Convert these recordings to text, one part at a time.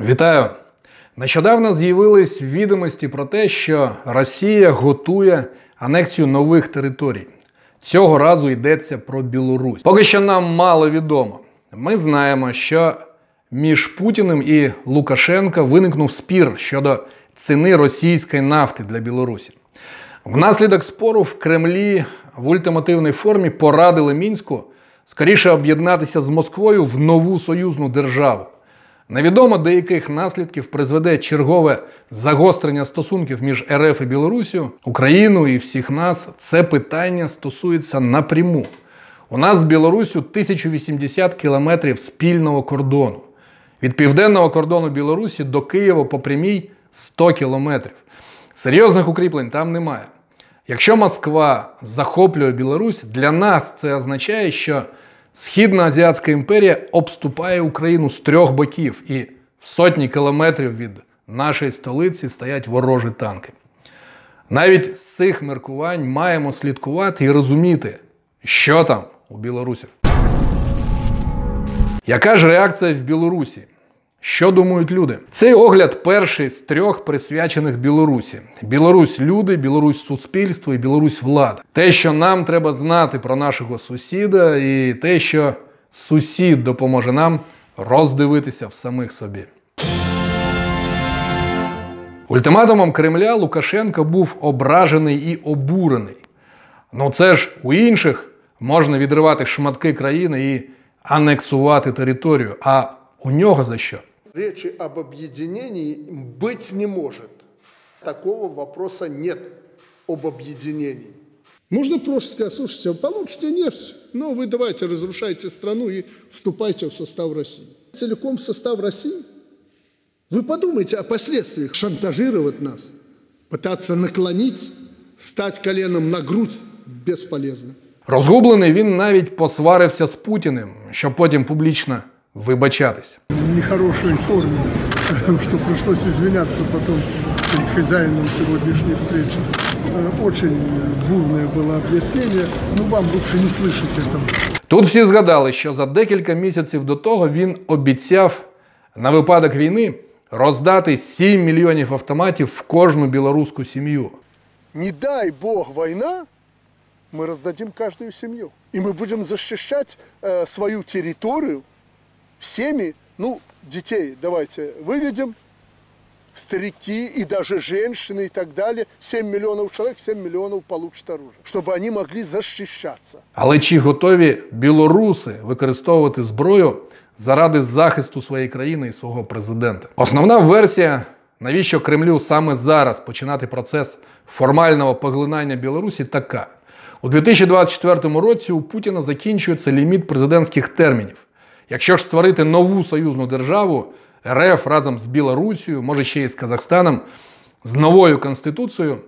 Вітаю! Нещодавно з'явились відомості про те, що Росія готує анексію нових територій. Цього разу йдеться про Білорусь. Поки що нам мало відомо. Ми знаємо, що між Путіним і Лукашенка виникнув спір щодо ціни російської нафти для Білорусі. Внаслідок спору в Кремлі в ультимативній формі порадили мінську скоріше об'єднатися з Москвою в нову союзну державу. Невідомо до яких наслідків призведе чергове загострення стосунків між РФ і Білорусію, Україною і всіх нас. Це питання стосується напряму. У нас з Білорусю 1080 кілометрів спільного кордону. Від південного кордону Білорусі до Києва по прямій 100 кілометрів. Серйозних укріплень там немає. Якщо Москва захоплює Білорусь, для нас це означає, що Східна Азіатська імперія обступає Україну з трьох боків, і в сотні кілометрів від нашої столиці стоять ворожі танки. Навіть з цих міркувань маємо слідкувати і розуміти, що там у білорусів. Яка ж реакція в Білорусі? Що думають люди? Цей огляд перший з трьох присвячених Білорусі: Білорусь люди, Білорусь суспільство і Білорусь влада. Те, що нам треба знати про нашого сусіда, і те, що сусід допоможе нам роздивитися в самих собі. Ультиматумом Кремля Лукашенко був ображений і обурений. Ну це ж у інших можна відривати шматки країни і анексувати територію. А у нього за що? Речи об объединении быть не может. Такого вопроса нет об объединении. Можно просто сказать, слушайте, вы получите нефть, но вы давайте разрушайте страну и вступайте в состав России. Целиком в состав России? Вы подумайте о последствиях. Шантажировать нас, пытаться наклонить, стать коленом на грудь бесполезно. Розгублений він навіть посварився з Путіним, щоб потім публічно вибачатись. в нехорошей форме, что пришлось извиняться потом перед хозяином сегодняшней встречи. Э, Очень бурное было объяснение, но вам лучше не слышать этого. Тут всі згадали, що за декілька місяців до того він обіцяв на випадок війни роздати 7 мільйонів автоматів в кожну білоруську сім'ю. Не дай бог война, мы раздадим каждую семью. И мы будем защищать э, свою территорию всеми, ну, детей давайте выведем, старики и даже женщины и так далее. 7 миллионов человек, 7 миллионов получат оружие, чтобы они могли защищаться. Але чи готові білоруси використовувати зброю заради захисту своєї країни і свого президента? Основна версія, навіщо Кремлю саме зараз починати процес формального поглинання Білорусі, така: у 2024 році у Путіна закінчується ліміт президентських термінів. Якщо ж створити нову союзну державу, РФ разом з Білорусією, може ще й з Казахстаном, з новою конституцією,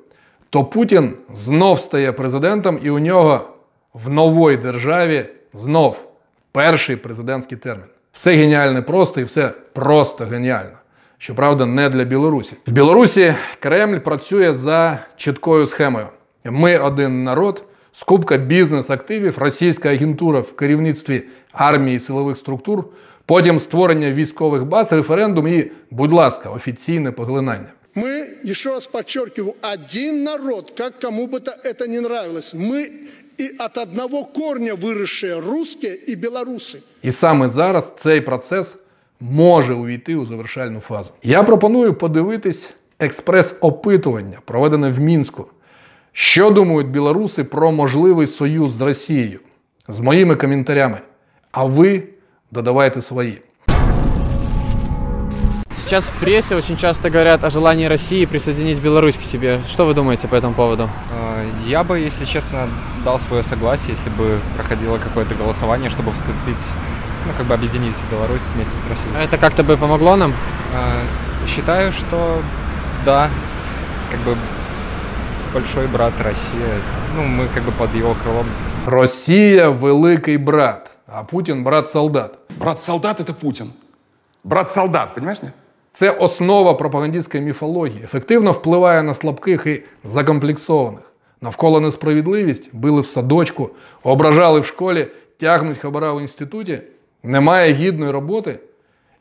то Путін знов стає президентом, і у нього в новій державі знов перший президентський термін. Все геніальне просто і все просто геніально. Щоправда, не для Білорусі. В Білорусі Кремль працює за чіткою схемою. Ми один народ, скупка бізнес-активів, російська агентура в керівництві армії і силових структур, потім створення військових баз, референдум і, будь ласка, офіційне поглинання. Мы, еще раз подчеркиваю, один народ, как кому бы то это не нравилось. Мы и от одного корня выросшие русские и белорусы. І саме зараз цей процес може увійти у завершальну фазу. Я пропоную подивитись експрес-опитування, проведене в Мінську. Що думають білоруси про можливий союз з Росією? З моїми коментарями. А ви додавайте свої. Сейчас в прессе очень часто говорят о желании России присоединить Беларусь к себе. Что вы думаете по этому поводу? Э, Я бы, если честно, дал свое согласие, если бы проходило какое-то голосование, чтобы вступить, ну, как бы объединить Беларусь вместе с Россией. Это как-то бы помогло нам? Э, Считаю, что да, как бы большой брат Россия, ну, мы как бы под его крылом. Росія великий брат, а Путін брат солдат. Брат-солдат – это Путин. Брат-солдат, понимаешь, нет? Це основа пропагандистської міфології, ефективно впливає на слабких і закомплексованих. Навколо несправедливість били в садочку, ображали в школі, тягнуть хабара в інституті, немає гідної роботи,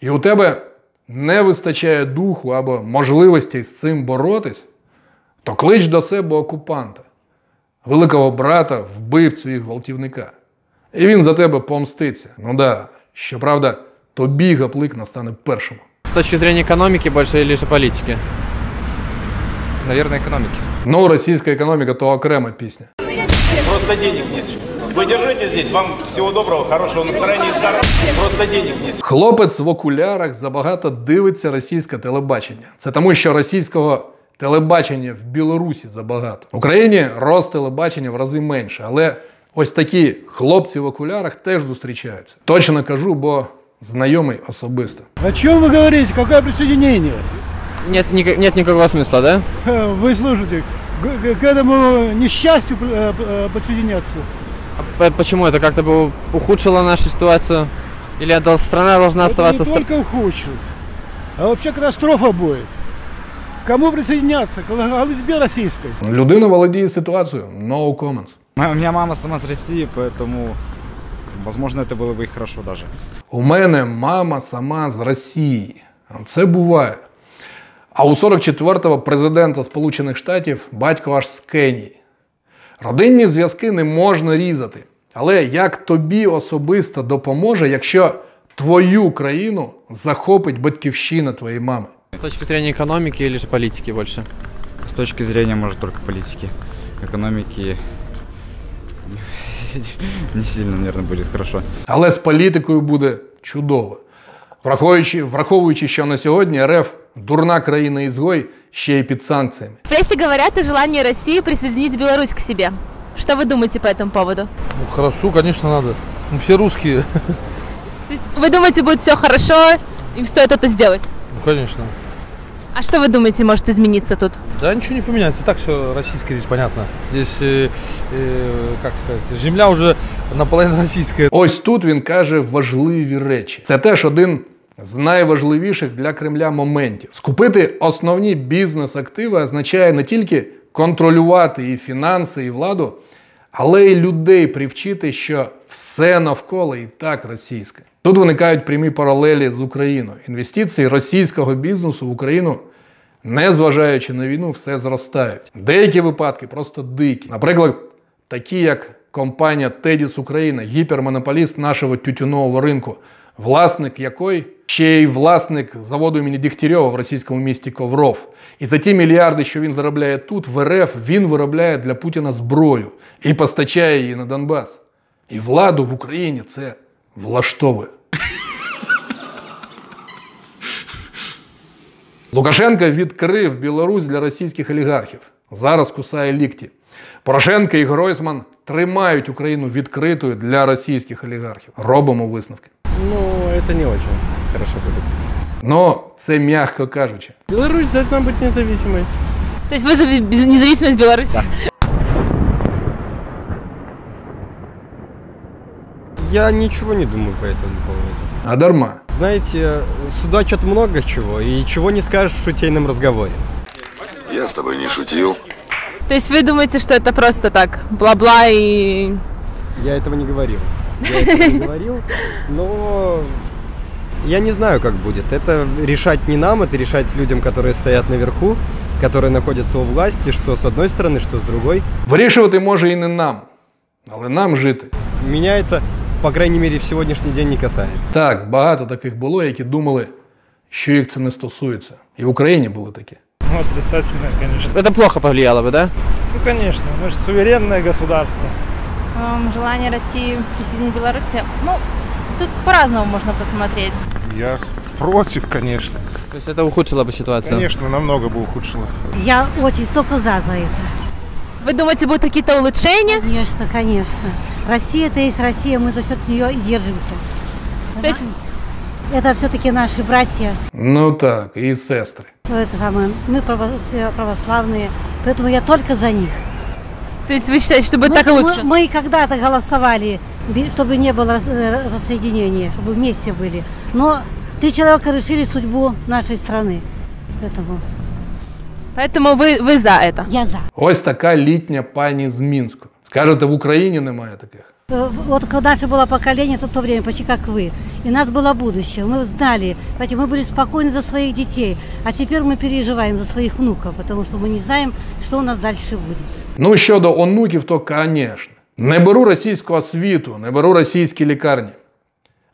і у тебе не вистачає духу або можливості з цим боротись, то клич до себе окупанта, великого брата, вбивцю і гвалтівника. І він за тебе помститься. Ну да, щоправда, тобі гаплик настане першим. С точки зрения экономики больше или же политики? Наверное, экономики. Ну, російська економіка то окрема пісня. Просто денег нет. Вы держите здесь. Вам всего доброго, хорошего настроения и здоровья. Просто денег нет. Хлопець в окулярах забагато дивиться російське телебачення. Це тому, що російського телебачення в Білорусі забагато. В Україні рост телебачення в рази менше, але ось такі хлопці в окулярах теж зустрічаються. Точно кажу, бо знайомий особисто. О чем вы говорите? Какое присоединение? Нет, ника- нет никакого смысла, да? Э, Вы слушайте, к, к- к этому несчастью э, э, подсоединяться. П- Почему это как-то бы ухудшило нашу ситуацию? Или это страна должна Это оставаться... не ста- только ухудшит, а вообще катастрофа будет. Кому присоединяться? К Галызбе российской. Людина володіє ситуацією. No comments. У меня мама сама с России, поэтому, возможно, это было бы и хорошо даже. У мене мама сама з Росії. Це буває. А у 44-го президента Сполучених Штатів батько аж з Кенії. Родинні зв'язки не можна різати. Але як тобі особисто допоможе, якщо твою країну захопить батьківщина твоєї мами? С точки зрения экономики или же политики больше? С точки зрения, может, только политики. Экономики не сильно, наверное, будет хорошо. Але з політикою буде чудово. Враховуючи, враховуючи, що на сьогодні РФ дурна країна ізгой ще й під санкціями. В прессе говорят о желании России присоединить Беларусь к себе. Что вы думаете по этому поводу? Ну хорошо, конечно, надо. Мы все русские. То есть вы думаете, будет все хорошо, им стоит это сделать? Ну конечно. А что вы думаете, может измениться тут? Да ничего не поменяется. И так все российское здесь понятно. Здесь, э, э, как сказать, земля уже наполовину российская. Ось тут він каже важливі речі. Це теж один з найважливіших для Кремля моментів. Скупити основні бізнес-активи означає не тільки контролювати і фінанси, і владу, але й людей привчити, що все навколо і так російське. Тут виникають прямі паралелі з Україною. Інвестиції російського бізнесу в Україну, незважаючи на війну, все зростають. Деякі випадки просто дикі. Наприклад, такі як компанія Тедіс Україна, гіпермонополіст нашого тютюнового ринку, власник якої ще й власник заводу імені Дігтярьова в російському місті Ковров. І за ті мільярди, що він заробляє тут, в РФ, він виробляє для Путіна зброю і постачає її на Донбас. І владу в Україні це влаштовує. Лукашенко відкрив Білорусь для російських олігархів. Зараз кусає лікті. Порошенко і Гройсман тримають Україну відкритою для російських олігархів. Робимо висновки. Ну, это не очень хорошо будет. Ну, це м'яко кажучи. Беларусь должна быть независимой. То есть вы за без- независимость Беларуси? Я ничего не думаю по этому поводу. А дарма. Знаете, судачат много чего, и чего не скажешь в шутейном разговоре. Я с тобой не шутил. То есть вы думаете, что это просто так, бла-бла и... Я этого не говорил. Я этого не говорил, но я не знаю, как будет. Это решать не нам, это решать людям, которые стоят наверху, которые находятся у власти, что с одной стороны, что с другой. Вирішувати може і не нам, але нам жити. Меня это, по крайней мере, в сегодняшний день не касается. Так, багато таких було, які думали, що їх це не стосується. І в Україні були такі. Ну, отрицательно, конечно. Это плохо повлияло бы, да? Ну, конечно, мы же суверенное государство. желание России присоединить Беларусь. к себе. Ну, тут по-разному можно посмотреть. Я против, конечно. То есть это ухудшило бы ситуацию? Конечно, намного бы ухудшило. Я очень только за за это. Вы думаете, будут какие-то улучшения? Конечно, конечно. Россия это есть Россия, мы за счет нее и держимся. То есть Это все-таки наши братья, Ну так, і сестри. ну, это самое, мы православные, поэтому я только за них. То есть вы считаете, что будет мы, так лучше? Мы, мы когда-то голосовали, чтобы не было рас- э, рассоединения, чтобы вместе были. Но три человека решили судьбу нашей страны. Поэтому Поэтому вы, вы за это? я за. Ось така літня пані з Мінську. Скажете, в Україні немає таких. Э, Вот когда наше было поколение, то в то время, почти как вы. И у нас было будущее. Мы знали, понимаете, мы были спокойны за своих детей. А теперь мы переживаем за своих внуков, потому что мы не знаем, что у нас дальше будет. Ну, щодо онуків, то, звісно. Не беру російську освіту, не беру російські лікарні.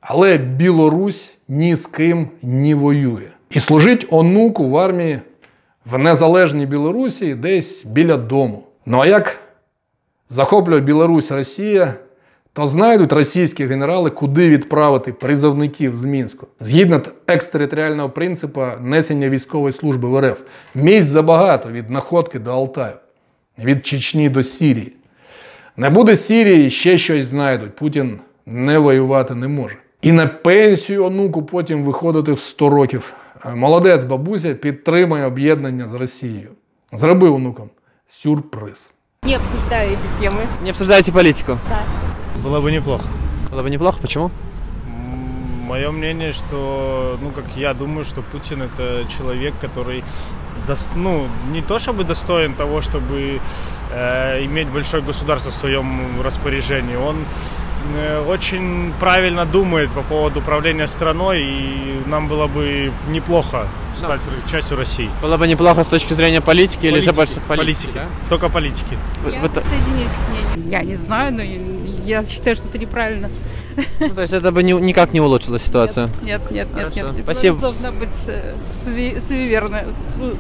Але Білорусь ні з ким не воює. І служить онуку в армії В незалежній Білорусі десь біля дому. Ну а як захоплює Білорусь Росія, то знайдуть російські генерали, куди відправити призовників з Мінську. Згідно екстериторіального принципу несення військової служби в РФ. Місць забагато від Находки до Алтаю, від Чечні до Сірії. Не буде Сірії, ще щось знайдуть. Путін не воювати не може. І на пенсію онуку потім виходити в 100 років. Молодець бабуся підтримує об'єднання з Росією. Зроби онукам сюрприз. Не обсуждаю эти темы. Не обсуждаете политику? Да. Было бы неплохо. Было бы неплохо, почему? Мое мнение, что, ну, как я думаю, что Путин это человек, который, дос- ну, не то чтобы достоин того, чтобы э, иметь большое государство в своем распоряжении. Он э, очень правильно думает по поводу управления страной, и нам было бы неплохо стать частью России. Было бы неплохо с точки зрения политики, или же Политики, больше политики? политики. да? Только политики. Я вы то- присоединюсь к мнению. Я не знаю, но я считаю, что это неправильно. Ну, то есть это бы ни- никак не улучшило ситуацию? Нет, нет, нет, Хорошо. нет. Спасибо. Должна быть э, суеверная, ну,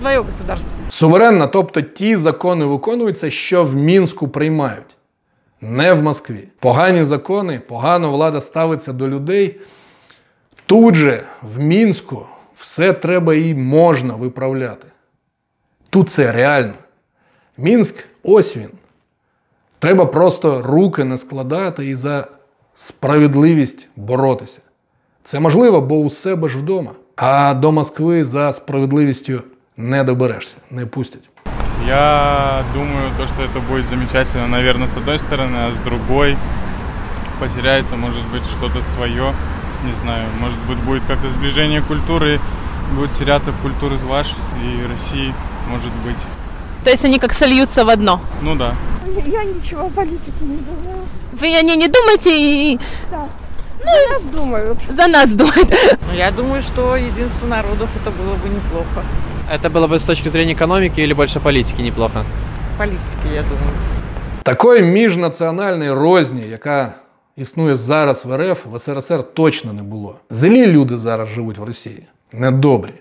свое государство. Суверенна, тобто ті закони виконуються, що в Мінську приймають, не в Москві. Погані закони, погано влада ставиться до людей. Тут же, в Мінську, все треба і можна виправляти. Тут це реально. Мінськ ось він. Треба просто руки не складати і за справедливість боротися. Це можливо, бо у себе ж вдома. А до Москви за справедливістю не доберешся, не пустять. Я думаю, то, что это будет замечательно, наверное, с одной стороны, а с другой потеряется, может быть, что-то свое. Не знаю, может быть, будет как-то сближение культуры, будет теряться культура вашей и России, может быть. То есть они как сольются в одно. Ну да. Я ничего о политике не думаю. Вы о ней не думаете и Да. Ну, за нас думают. за нас думают. Ну, я думаю, что единство народов это было бы неплохо. Это было бы с точки зрения экономики или больше политики неплохо? Политики, я думаю. Такої міжнаціональної розні, яка існує зараз в РФ, в СРСР точно не було. Злі люди зараз живуть в Росії, недобрі.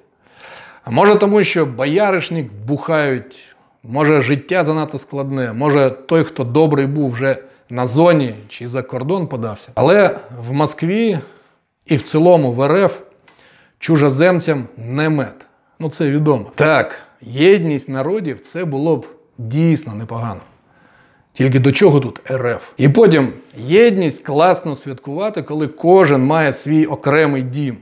А може тому, що бояришник бухають, може життя занадто складне, може той, хто добрий був вже на зоні чи за кордон подався. Але в Москві і в цілому в РФ чужоземцям не мед. Ну це відомо. Так, єдність народів це було б дійсно непогано. Тільки до чого тут РФ? І потім єдність класно святкувати, коли кожен має свій окремий дім.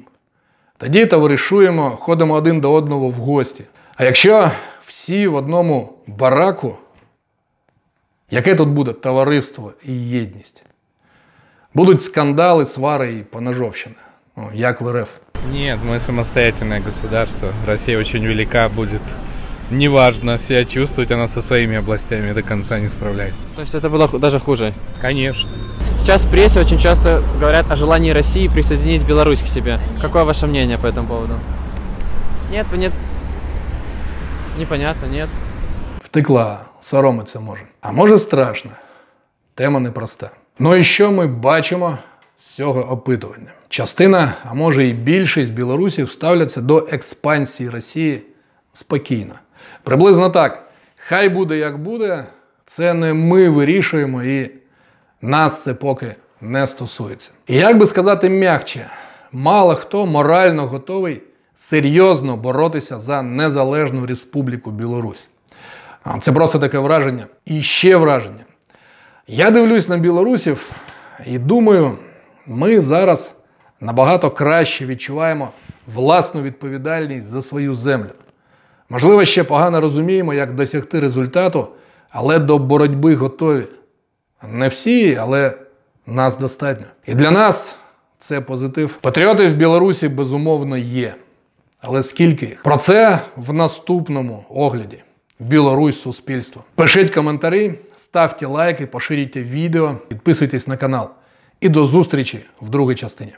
Тоді товаришуємо, ходимо один до одного в гості. А якщо всі в одному бараку, яке тут буде товариство і єдність? Будуть скандали, свари і поножовщина. Як в РФ. Нет, мы самостоятельное государство. Россия очень велика, будет неважно себя чувствовать, она со своими областями до конца не справляется. То есть это было даже хуже? Конечно. Сейчас в прессе очень часто говорят о желании России присоединить Беларусь к себе. Какое ваше мнение по этому поводу? Нет, вы нет? Непонятно, нет. Втекла, соромиться може. А може страшно. Тема непроста. Ну і що ми бачимо з цього опитування? Частина, а може і більшість білорусів ставляться до експансії Росії спокійно. Приблизно так. Хай буде як буде, це не ми вирішуємо і нас це поки не стосується. І як би сказати м'якче, мало хто морально готовий серйозно боротися за незалежну республіку Білорусь. Це просто таке враження. І ще враження. Я дивлюсь на білорусів і думаю, ми зараз набагато краще відчуваємо власну відповідальність за свою землю. Можливо, ще погано розуміємо, як досягти результату, але до боротьби готові. Не всі, але нас достатньо. І для нас це позитив. Патріоти в Білорусі безумовно є. Але скільки їх? Про це в наступному огляді. Білорусь суспільство. Пишіть коментарі, ставте лайки, поширюйте відео, підписуйтесь на канал. І до зустрічі в другій частині.